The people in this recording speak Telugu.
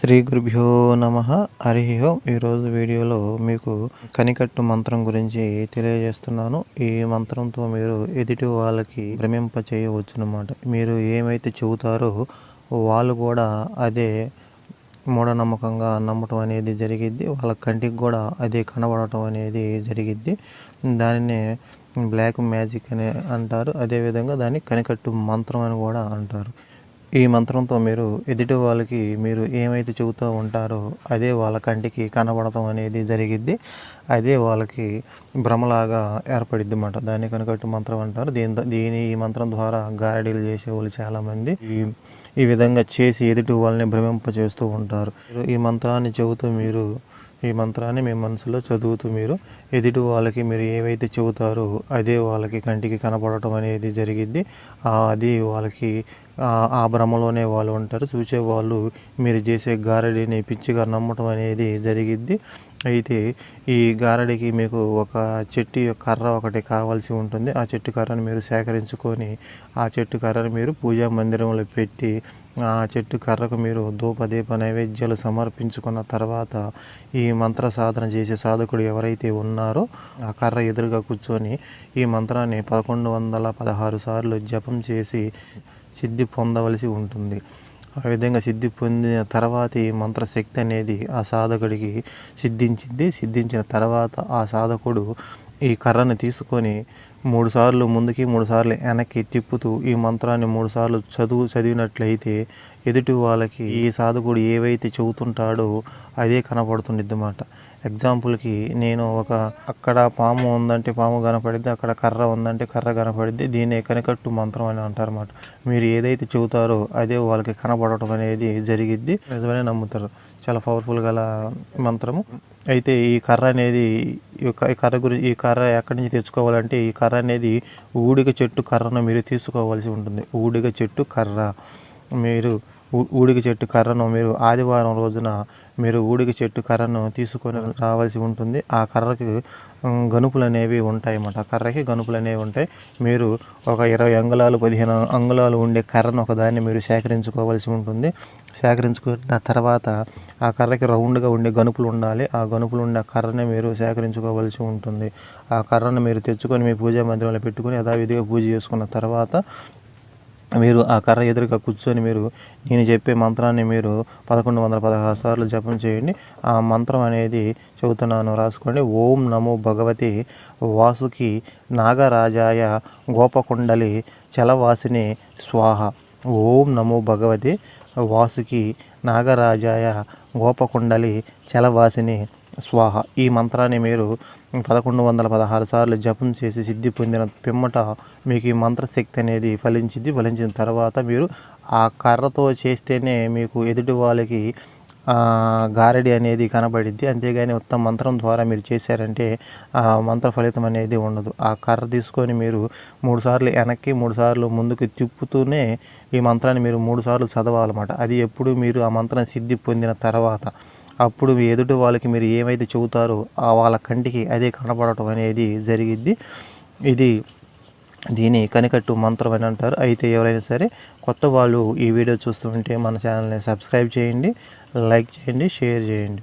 శ్రీ గురుభ్యో నమ. హరి ఓం. ఈరోజు వీడియోలో మీకు కనికట్టు మంత్రం గురించి తెలియజేస్తున్నాను. ఈ మంత్రంతో మీరు ఎదుటి వాళ్ళకి భ్రమింప చేయవచ్చు అన్నమాట మీరు ఏమైతే చెబుతారో వాళ్ళు కూడా అదే మూఢనమ్మకంగా నమ్మటం అనేది జరిగిద్ది. వాళ్ళ కంటికి కూడా అదే కనబడటం అనేది జరిగిద్ది. దానిని బ్లాక్ మ్యాజిక్ అని అంటారు. అదేవిధంగా దాన్ని కనికట్టు మంత్రం అని కూడా అంటారు. ఈ మంత్రంతో మీరు ఎదుటి వాళ్ళకి మీరు ఏమైతే చెబుతూ ఉంటారో అదే వాళ్ళ కంటికి కనబడటం అనేది జరిగిద్ది. అదే వాళ్ళకి భ్రమలాగా ఏర్పడిద్ది అన్నమాట. దాన్ని కనుకట్టు మంత్రం అంటారు. దీని దీని ఈ మంత్రం ద్వారా గారడీలు చేసేవాళ్ళు చాలామంది ఈ ఈ విధంగా చేసి ఎదుటి వాళ్ళని భ్రమింపచేస్తూ ఉంటారు. ఈ మంత్రాన్ని చెబుతూ మీరు ఈ మంత్రాన్ని మీ మనసులో చదువుతూ మీరు ఎదుటి వాళ్ళకి మీరు ఏవైతే చెబుతారో అదే వాళ్ళకి కంటికి కనపడటం అనేది జరిగిద్ది. అది వాళ్ళకి ఆ భ్రమలోనే వాళ్ళు ఉంటారు. చూసే వాళ్ళు మీరు చేసే గారడిని పిచ్చిగా నమ్మటం అనేది జరిగిద్ది. అయితే ఈ గారడికి మీకు ఒక చెట్టు కర్ర ఒకటి కావాల్సి ఉంటుంది. ఆ చెట్టు కర్రను మీరు సేకరించుకొని ఆ చెట్టు కర్రను మీరు పూజా మందిరంలో పెట్టి ఆ చెట్టు కర్రకు మీరు ధూపదీప నైవేద్యాలు సమర్పించుకున్న తర్వాత ఈ మంత్ర సాధన చేసే సాధకుడు ఎవరైతే ఉన్నారో ఆ కర్ర ఎదురుగా కూర్చొని ఈ మంత్రాన్ని పదకొండు వందల పదహారు సార్లు జపం చేసి సిద్ధి పొందవలసి ఉంటుంది. ఆ విధంగా సిద్ధి పొందిన తర్వాత ఈ మంత్రశక్తి అనేది ఆ సాధకుడికి సిద్ధించింది. సిద్ధించిన తర్వాత ఆ సాధకుడు ఈ కర్రను తీసుకొని మూడుసార్లు ముందుకి మూడుసార్లు వెనక్కి తిప్పుతూ ఈ మంత్రాన్ని మూడుసార్లు చదువు చదివినట్లయితే ఎదుటి వాళ్ళకి ఈ సాధకుడు ఏవైతే చెబుతుంటాడో అదే కనపడుతుండిద్ది అన్నమాట ఎగ్జాంపుల్కి నేను ఒక అక్కడ పాము ఉందంటే పాము కనపడిద్ది అక్కడ కర్ర ఉందంటే కర్ర కనపడిద్ది దీన్ని కనికట్టు మంత్రం అని అంటారన్నమాట. మీరు ఏదైతే చెబుతారో అదే వాళ్ళకి కనపడటం అనేది జరిగిద్ది. నిజమనే నమ్ముతారు. చాలా పవర్ఫుల్ గల మంత్రము. అయితే ఈ కర్ర అనేది ఈ కర్ర గురించి ఈ కర్ర ఎక్కడి నుంచి తెచ్చుకోవాలంటే ఈ కర్ర అనేది ఊడిగ చెట్టు కర్రను మీరు తీసుకోవాల్సి ఉంటుంది. ఊడిగ చెట్టు కర్ర. మీరు ఊడిగ చెట్టు కర్రను మీరు ఆదివారం రోజున మీరు ఊడిగ చెట్టు కర్రను తీసుకొని రావాల్సి ఉంటుంది. ఆ కర్రకి గనుపులు అనేవి ఉంటాయి అన్నమాట ఆ కర్రకి గనుపులు అనేవి ఉంటాయి. మీరు ఒక ఇరవై అంగుళాలు పదిహేను అంగుళాలు ఉండే కర్రను ఒకదాన్ని మీరు సేకరించుకోవాల్సి ఉంటుంది. సేకరించుకున్న తర్వాత ఆ కర్రకి రౌండ్గా ఉండే గనుపులు ఉండాలి. ఆ గనుపులు ఉండే కర్రని మీరు సేకరించుకోవాల్సి ఉంటుంది. ఆ కర్రను మీరు తెచ్చుకొని మీ పూజా మందిరంలో పెట్టుకొని యథావిధిగా పూజ చేసుకున్న తర్వాత మీరు ఆ కర్ర ఎదురుగా కూర్చొని మీరు నేను చెప్పే మంత్రాన్ని మీరు పదకొండు వందల పదహారు సార్లు జపం చేయండి. ఆ మంత్రం అనేది చెబుతున్నాను రాసుకోండి. ఓం నమో భగవతి వాసుకి నాగరాజాయ గోపకుండలి చలవాసిని స్వాహ. ఓం నమో భగవతి వాసుకి నాగరాజాయ గోపకుండలి చలవాసిని స్వాహ. ఈ మంత్రాన్ని మీరు పదకొండు వందల పదహారు సార్లు జపం చేసి సిద్ధి పొందిన పిమ్మట మీకు ఈ మంత్రశక్తి అనేది ఫలించింది. ఫలించిన తర్వాత మీరు ఆ కర్రతో చేస్తేనే మీకు ఎదుటి వాళ్ళకి గారడి అనేది కనబడిద్ది. అంతేగాని ఉత్తమ మంత్రం ద్వారా మీరు చేశారంటే ఆ మంత్ర ఫలితం అనేది ఉండదు. ఆ కర్ర తీసుకొని మీరు మూడు సార్లు వెనక్కి మూడు సార్లు ముందుకు తిప్పుతూనే ఈ మంత్రాన్ని మీరు మూడు సార్లు చదవాలన్నమాట. అది ఎప్పుడు మీరు ఆ మంత్రం సిద్ధి పొందిన తర్వాత అప్పుడు మీ ఎదుటి వాళ్ళకి మీరు ఏమైతే చెబుతారో ఆ వాళ్ళ కంటికి అదే కనపడటం అనేది జరిగిద్ది. ఇది దీని కనికట్టు మంత్రం అని అంటారు. అయితే ఎవరైనా సరే కొత్త వాళ్ళు ఈ వీడియో చూస్తుంటే మన ఛానల్ని సబ్స్క్రైబ్ చేయండి లైక్ చేయండి షేర్ చేయండి.